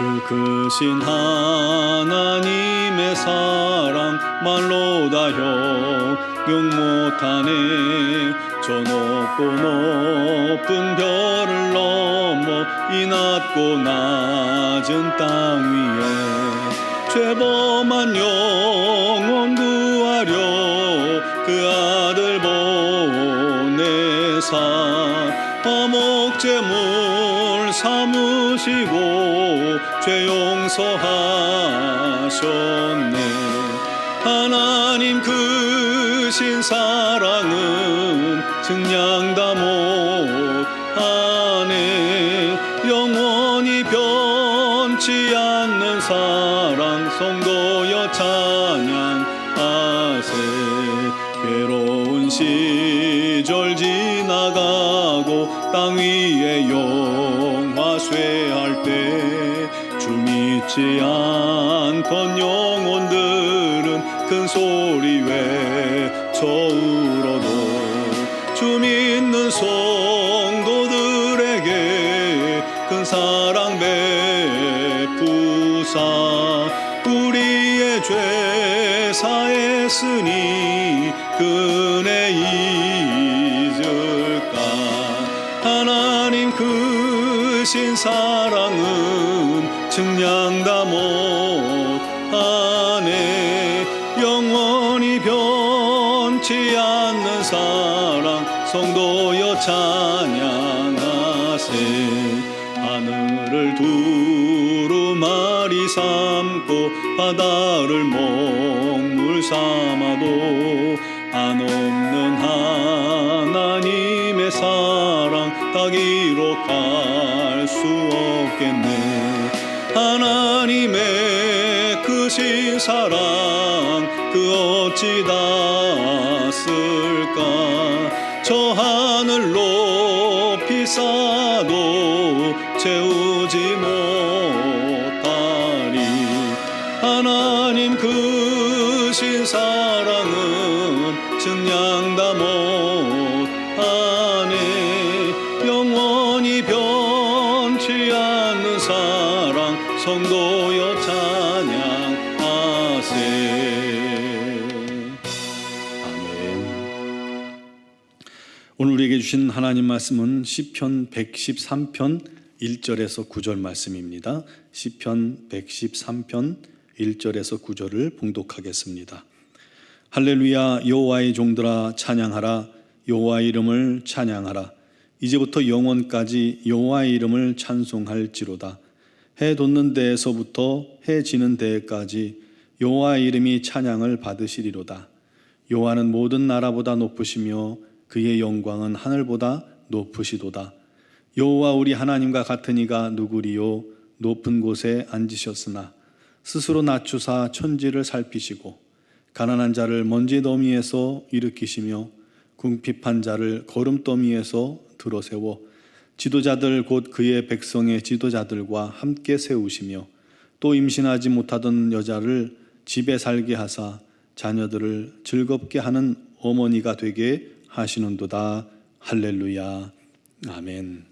그 크신 하나님의 사랑 말로 다 형용 못하네. 저 높고 높은 별을 넘어 이 낮고 낮은 땅 위에 죄범한 영혼 구하려 그 아들 보내사 화목제물 삼으시고 죄 용서하셨네. 하나님 크신 사랑은 증량 다 못하네 영원히 변치 않는 사랑 쇠할 때 주 믿지 않던 영혼들은 큰 소리 외쳐 울어도 주 믿는 성도들에게 큰 사랑 베푸사 우리의 죄 사했으니 그네 잊 사랑은 증량 다 못하네. 영원히 변치 않는 사랑 성도여 찬양하세. 하늘을 두루마리 삼고 바다를 먹물 삼아도 한없는 하나님의 사랑 다 기록할 수 없겠네. 하나님의 크신 사랑 그 어찌 다 쓸까? 저 하늘 높이 쌓아도 채우지 못 성도여 찬양하세. 아멘. 오늘 우리에게 주신 하나님 말씀은 시편 113편 1절에서 9절 말씀입니다. 시편 113편 1절에서 9절을 봉독하겠습니다. 할렐루야 여호와의 종들아 찬양하라. 여호와 이름을 찬양하라. 이제부터 영원까지 여호와의 이름을 찬송할지로다 해 돋는 데에서부터 해 지는 데까지 여호와의 이름이 찬양을 받으시리로다. 여호와는 모든 나라보다 높으시며 그의 영광은 하늘보다 높으시도다. 여호와 우리 하나님과 같은 이가 누구리요? 높은 곳에 앉으셨으나 스스로 낮추사 천지를 살피시고 가난한 자를 먼지 더미에서 일으키시며 궁핍한 자를 거름 더미에서 들어세워 지도자들 곧 그의 백성의 지도자들과 함께 세우시며 또 임신하지 못하던 여자를 집에 살게 하사 자녀들을 즐겁게 하는 어머니가 되게 하시는도다 할렐루야 아멘.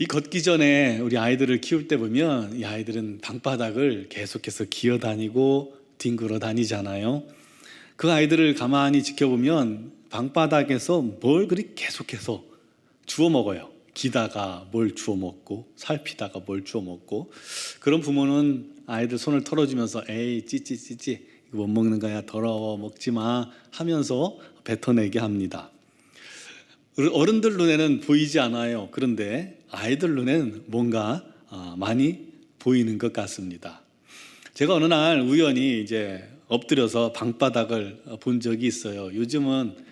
이 걷기 전에 우리 아이들을 키울 때 보면 이 아이들은 방바닥을 계속해서 기어 다니고 뒹굴어 다니잖아요. 그 아이들을 가만히 지켜보면 방바닥에서 뭘 그리 계속해서 주워 먹어요. 기다가 뭘 주워 먹고 살피다가 뭘 주워 먹고 그런 부모는 아이들 손을 털어주면서 에이 찌찌찌찌 못 먹는 거야 더러워 먹지 마 하면서 뱉어내게 합니다. 어른들 눈에는 보이지 않아요. 그런데 아이들 눈에는 뭔가 아, 많이 보이는 것 같습니다. 제가 어느 날 우연히 이제 엎드려서 방바닥을 본 적이 있어요. 요즘은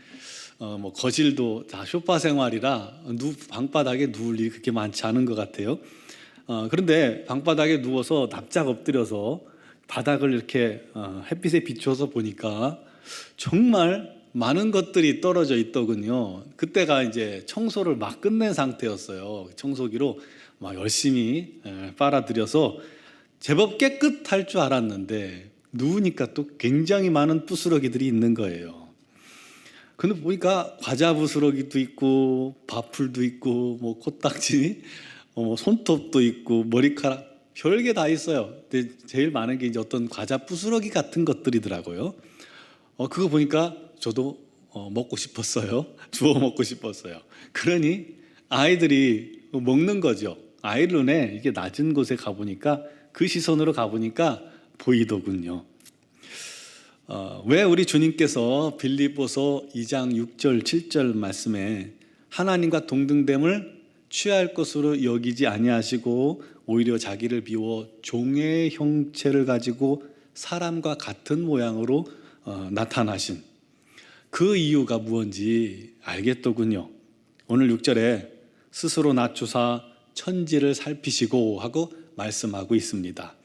어, 뭐 거실도 다 쇼파 생활이라 누, 방바닥에 누울 일이 그렇게 많지 않은 것 같아요. 어, 그런데 방바닥에 누워서 납작 엎드려서 바닥을 이렇게 어, 햇빛에 비추어서 보니까 정말 많은 것들이 떨어져 있더군요. 그때가 이제 청소를 막 끝낸 상태였어요. 청소기로 막 열심히 에, 빨아들여서 제법 깨끗할 줄 알았는데 누우니까 또 굉장히 많은 부스러기들이 있는 거예요. 근데 보니까 과자 부스러기도 있고 밥풀도 있고 뭐 코딱지, 어, 뭐 손톱도 있고 머리카락 별게 다 있어요. 근데 제일 많은 게 이제 어떤 과자 부스러기 같은 것들이더라고요. 어 그거 보니까 저도 어, 먹고 싶었어요. 주워 먹고 싶었어요. 그러니 아이들이 먹는 거죠. 아이들 눈에 이게 낮은 곳에 가보니까 그 시선으로 가보니까 보이더군요. 어, 왜 우리 주님께서 빌립보서 2장 6절 7절 말씀에 하나님과 동등됨을 취할 것으로 여기지 아니하시고 오히려 자기를 비워 종의 형체를 가지고 사람과 같은 모양으로 어, 나타나신 그 이유가 무언지 알겠더군요. 오늘 6절에 스스로 낮추사 천지를 살피시고 하고 말씀하고 있습니다.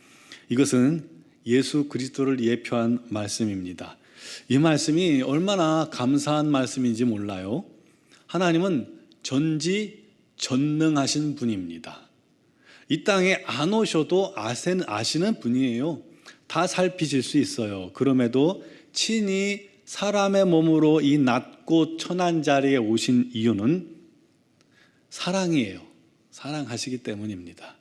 이것은 예수 그리스도를 예표한 말씀입니다. 이 말씀이 얼마나 감사한 말씀인지 몰라요. 하나님은 전지 전능하신 분입니다. 이 땅에 안 오셔도 아시는 분이에요. 다 살피실 수 있어요. 그럼에도 친히 사람의 몸으로 이 낮고 천한 자리에 오신 이유는 사랑이에요. 사랑하시기 때문입니다.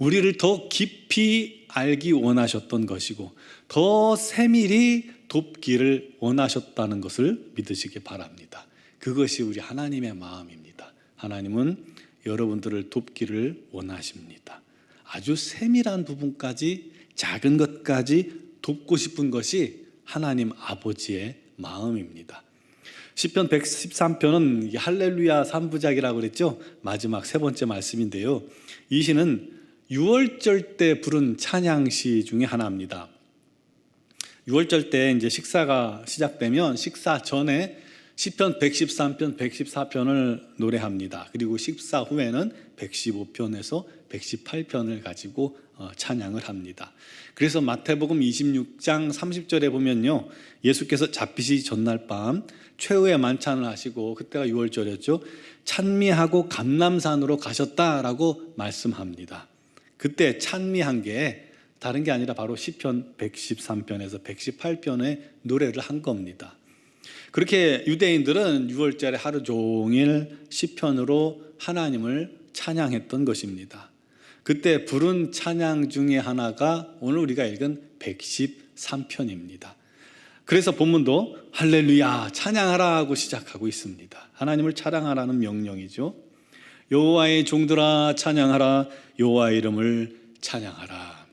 우리를 더 깊이 알기 원하셨던 것이고 더 세밀히 돕기를 원하셨다는 것을 믿으시기 바랍니다. 그것이 우리 하나님의 마음입니다. 하나님은 여러분들을 돕기를 원하십니다. 아주 세밀한 부분까지 작은 것까지 돕고 싶은 것이 하나님 아버지의 마음입니다. 시편 113편은 할렐루야 3부작이라고 그랬죠. 마지막 세 번째 말씀인데요. 이 시는 6월절 때 부른 찬양시 중에 하나입니다. 6월절 때 이제 식사가 시작되면 식사 전에 시편 113편, 114편을 노래합니다. 그리고 식사 후에는 115편에서 118편을 가지고 어, 찬양을 합니다. 그래서 마태복음 26장 30절에 보면요. 예수께서 잡히시 전날 밤 최후의 만찬을 하시고 그때가 6월절이었죠. 찬미하고 감남산으로 가셨다라고 말씀합니다. 그때 찬미한 게 다른 게 아니라 바로 시편 113편에서 118편의 노래를 한 겁니다. 그렇게 유대인들은 6월절에 하루 종일 시편으로 하나님을 찬양했던 것입니다. 그때 부른 찬양 중에 하나가 오늘 우리가 읽은 113편입니다. 그래서 본문도 할렐루야 찬양하라 하고 시작하고 있습니다. 하나님을 찬양하라는 명령이죠. 여호와의 종들아 찬양하라 여호와 이름을 찬양하라.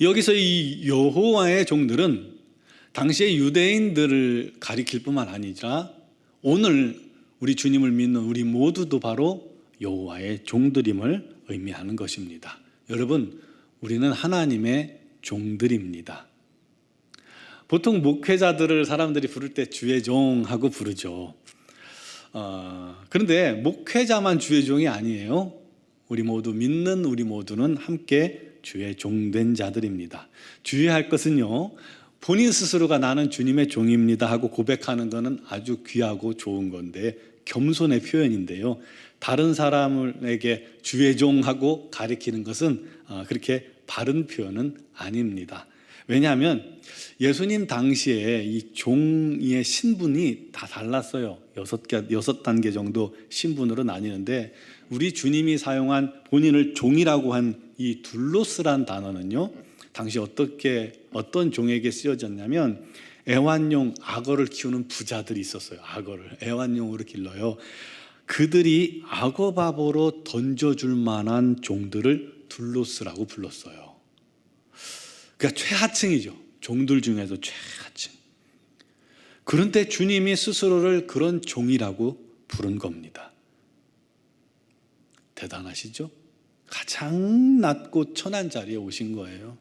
여기서 이 여호와의 종들은 당시의 유대인들을 가리킬 뿐만 아니라 오늘 우리 주님을 믿는 우리 모두도 바로 여호와의 종들임을 의미하는 것입니다. 여러분, 우리는 하나님의 종들입니다. 보통 목회자들을 사람들이 부를 때 주의 종하고 부르죠. 어, 그런데 목회자만 주의 종이 아니에요. 우리 모두 믿는 우리 모두는 함께 주의 종된 자들입니다. 주의할 것은요. 본인 스스로가 나는 주님의 종입니다 하고 고백하는 것은 아주 귀하고 좋은 건데 겸손의 표현인데요. 다른 사람에게 주의 종하고 가리키는 것은 어, 그렇게 바른 표현은 아닙니다. 왜냐하면 예수님 당시에 이 종의 신분이 다 달랐어요. 여섯 개, 여섯 단계 정도 신분으로 나뉘는데 우리 주님이 사용한 본인을 종이라고 한 이 둘로스란 단어는요. 당시 어떻게 어떤 종에게 쓰여졌냐면 애완용 악어를 키우는 부자들이 있었어요. 악어를 애완용으로 길러요. 그들이 악어 밥으로 던져줄 만한 종들을 둘로스라고 불렀어요. 그러니까 최하층이죠. 종들 중에서 최하층. 그런데 주님이 스스로를 그런 종이라고 부른 겁니다. 대단하시죠? 가장 낮고 천한 자리에 오신 거예요.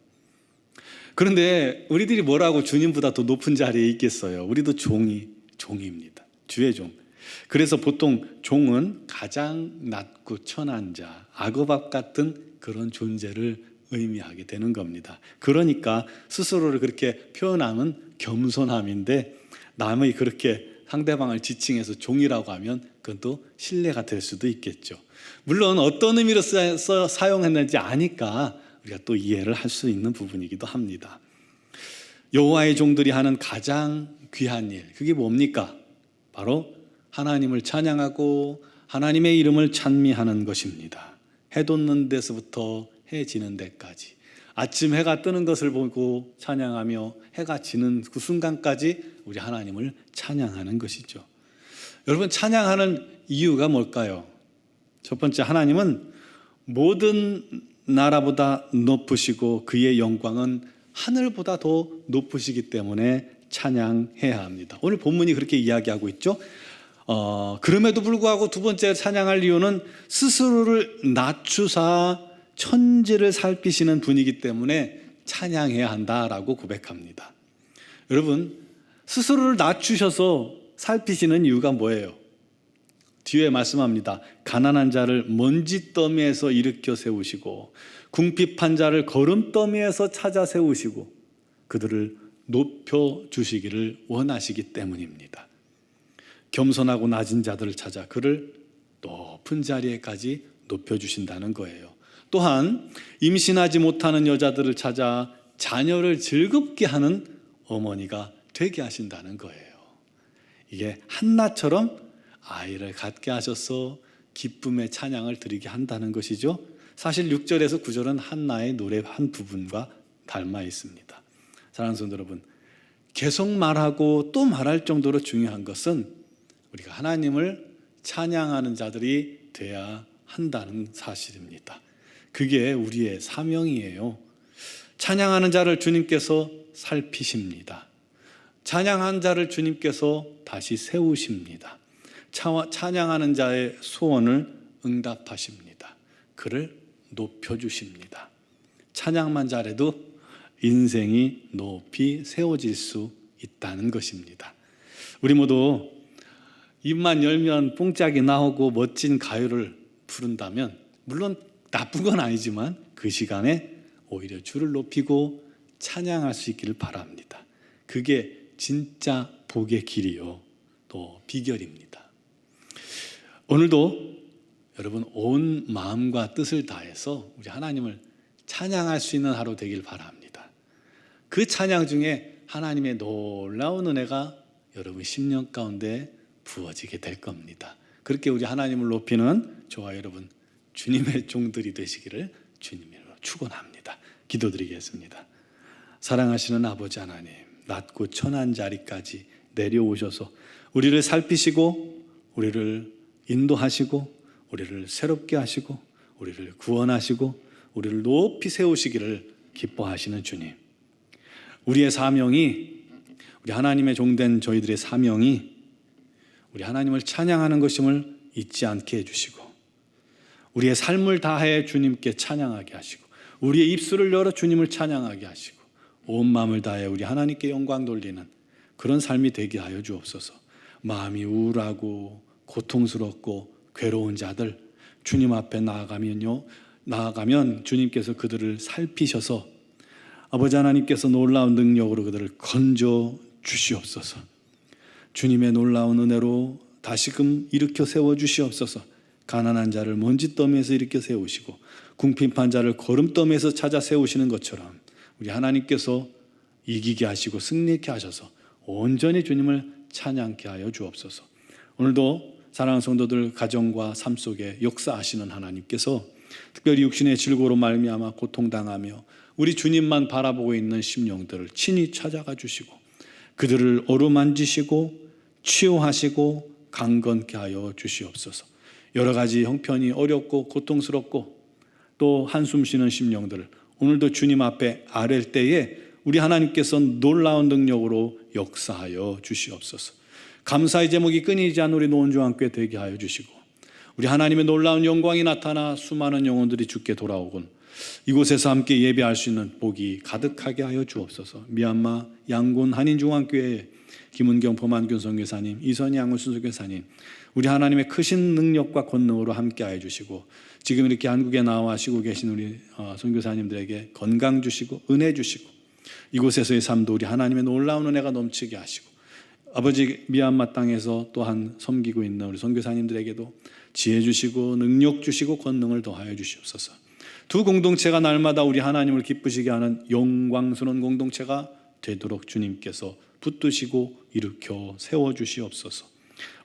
그런데 우리들이 뭐라고 주님보다 더 높은 자리에 있겠어요? 우리도 종이 종입니다. 주의 종. 그래서 보통 종은 가장 낮고 천한 자, 악어밥 같은 그런 존재를 의미하게 되는 겁니다. 그러니까 스스로를 그렇게 표현하면 겸손함인데 남의 그렇게 상대방을 지칭해서 종이라고 하면 그건 또 신뢰가 될 수도 있겠죠. 물론 어떤 의미로 써서 사용했는지 아니까 우리가 또 이해를 할 수 있는 부분이기도 합니다. 여호와의 종들이 하는 가장 귀한 일 그게 뭡니까? 바로 하나님을 찬양하고 하나님의 이름을 찬미하는 것입니다. 해 돋는 데서부터 해 지는 데까지 아침 해가 뜨는 것을 보고 찬양하며 해가 지는 그 순간까지 우리 하나님을 찬양하는 것이죠. 여러분 찬양하는 이유가 뭘까요? 첫 번째 하나님은 모든 나라보다 높으시고 그의 영광은 하늘보다 더 높으시기 때문에 찬양해야 합니다. 오늘 본문이 그렇게 이야기하고 있죠. 어, 그럼에도 불구하고 두 번째 찬양할 이유는 스스로를 낮추사 천지를 살피시는 분이기 때문에 찬양해야 한다라고 고백합니다. 여러분, 스스로를 낮추셔서 살피시는 이유가 뭐예요? 뒤에 말씀합니다. 가난한 자를 먼지 더미에서 일으켜 세우시고 궁핍한 자를 걸음 더미에서 찾아 세우시고 그들을 높여 주시기를 원하시기 때문입니다. 겸손하고 낮은 자들을 찾아 그를 높은 자리에까지 높여 주신다는 거예요. 또한 임신하지 못하는 여자들을 찾아 자녀를 즐겁게 하는 어머니가 되게 하신다는 거예요. 이게 한나처럼 아이를 갖게 하셔서 기쁨의 찬양을 드리게 한다는 것이죠. 사실 6절에서 9절은 한나의 노래 한 부분과 닮아 있습니다. 사랑하는 성도 여러분, 계속 말하고 또 말할 정도로 중요한 것은 우리가 하나님을 찬양하는 자들이 돼야 한다는 사실입니다. 그게 우리의 사명이에요. 찬양하는 자를 주님께서 살피십니다. 찬양한 자를 주님께서 다시 세우십니다. 찬양하는 자의 소원을 응답하십니다. 그를 높여주십니다. 찬양만 잘해도 인생이 높이 세워질 수 있다는 것입니다. 우리 모두 입만 열면 뽕짝이 나오고 멋진 가요를 부른다면 물론 나쁜 건 아니지만 그 시간에 오히려 주를 높이고 찬양할 수 있기를 바랍니다. 그게 진짜 복의 길이요. 또 비결입니다. 오늘도 여러분 온 마음과 뜻을 다해서 우리 하나님을 찬양할 수 있는 하루 되길 바랍니다. 그 찬양 중에 하나님의 놀라운 은혜가 여러분 10년 가운데 부어지게 될 겁니다. 그렇게 우리 하나님을 높이는 저와 여러분 주님의 종들이 되시기를 주님으로 축원합니다. 기도드리겠습니다. 사랑하시는 아버지 하나님, 낮고 천한 자리까지 내려오셔서 우리를 살피시고 우리를 인도하시고 우리를 새롭게 하시고 우리를 구원하시고 우리를 높이 세우시기를 기뻐하시는 주님. 우리의 사명이 우리 하나님의 종된 저희들의 사명이 우리 하나님을 찬양하는 것임을 잊지 않게 해 주시고 우리의 삶을 다해 주님께 찬양하게 하시고 우리의 입술을 열어 주님을 찬양하게 하시고 온 마음을 다해 우리 하나님께 영광 돌리는 그런 삶이 되게 하여 주옵소서. 마음이 우울하고 고통스럽고 괴로운 자들 주님 앞에 나아가면요 나아가면 주님께서 그들을 살피셔서 아버지 하나님께서 놀라운 능력으로 그들을 건져 주시옵소서. 주님의 놀라운 은혜로 다시금 일으켜 세워 주시옵소서. 가난한 자를 먼지 더미에서 일으켜 세우시고 궁핍한 자를 걸음더미에서 찾아 세우시는 것처럼 우리 하나님께서 이기게 하시고 승리케 하셔서 온전히 주님을 찬양케 하여 주옵소서. 오늘도 사랑하는 성도들 가정과 삶 속에 역사하시는 하나님께서 특별히 육신의 질고로 말미암아 고통당하며 우리 주님만 바라보고 있는 심령들을 친히 찾아가 주시고 그들을 어루만지시고 치유하시고 강건케 하여 주시옵소서. 여러 가지 형편이 어렵고 고통스럽고 또 한숨 쉬는 심령들을 오늘도 주님 앞에 아랠 때에 우리 하나님께서 놀라운 능력으로 역사하여 주시옵소서. 감사의 제목이 끊이지 않는 우리 노원조항교회 되게 하여 주시고 우리 하나님의 놀라운 영광이 나타나 수많은 영혼들이 주께 돌아오곤 이곳에서 함께 예배할 수 있는 복이 가득하게 하여 주옵소서. 미얀마 양곤 한인중앙교회 김은경 범한균 선교사님, 이선희 양훈 순수교사님, 우리 하나님의 크신 능력과 권능으로 함께 하여 주시고 지금 이렇게 한국에 나와 쉬고 계신 우리 어, 선교사님들에게 건강 주시고 은혜 주시고 이곳에서의 삶도 우리 하나님의 놀라운 은혜가 넘치게 하시고 아버지 미얀마 땅에서 또한 섬기고 있는 우리 선교사님들에게도 지혜 주시고 능력 주시고 권능을 더하여 주시옵소서. 두 공동체가 날마다 우리 하나님을 기쁘시게 하는 영광스러운 공동체가 되도록 주님께서 붙드시고 일으켜 세워 주시옵소서.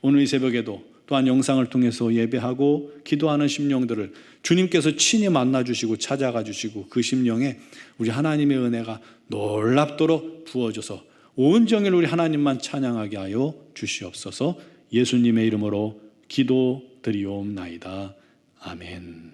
오늘 이 새벽에도 또한 영상을 통해서 예배하고 기도하는 심령들을 주님께서 친히 만나 주시고 찾아가 주시고 그 심령에 우리 하나님의 은혜가 놀랍도록 부어져서 온정일 우리 하나님만 찬양하게 하여 주시옵소서. 예수님의 이름으로 기도드리옵나이다. 아멘.